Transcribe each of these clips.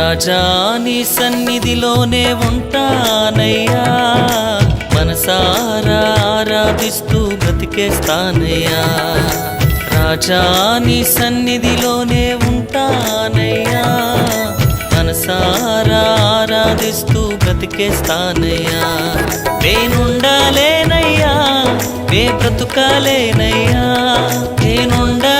రాజా నీ సన్నిధిలోనే ఉంటానయ్యా. మనసారా ఆరాధిస్తూ బ్రతికేస్తానయ్యా. రాజా నీ సన్నిధిలోనే ఉంటానయ్యా. మనసారా ఆరాధిస్తూ బ్రతికేస్తానయ్యా. నేనుండాలేనయ్యా నే బ్రతుకాలేనయ్యా. నేనుండా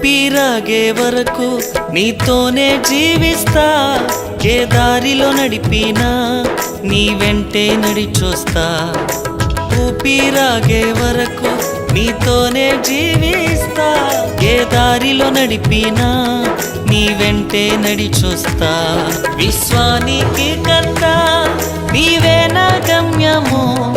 ఊపిరాగే వరకు నీతోనే జీవిస్తా. ఏ దారిలో నడిపినా నీ వెంటే నడిచొస్తా. ఊపిరాగే వరకు నీతోనే జీవిస్తా. ఏ దారిలో నడిపినా నీ వెంటే నడిచొస్తా. విశ్వానికి కంటా నీవే నా గమ్యము.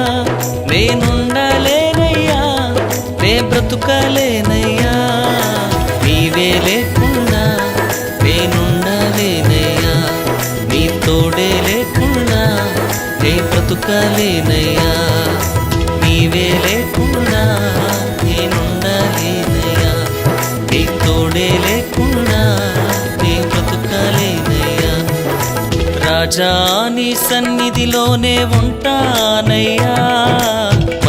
నేనుండలేనయ్యా నే బ్రతుకలేనయ్యా. నీవే లేకుండా నేనుండలేనయ్యా నీ తోడే లేకుండా నే బ్రతుకలేనయ్యా. నీవే లేకుండా నేనుండలేనయ్యా నీ తోడే లేకుండా నే బ్రతుకలేనయ్యా. రాజా నీ సన్నిధిలోనే ఉంటానయ్యా.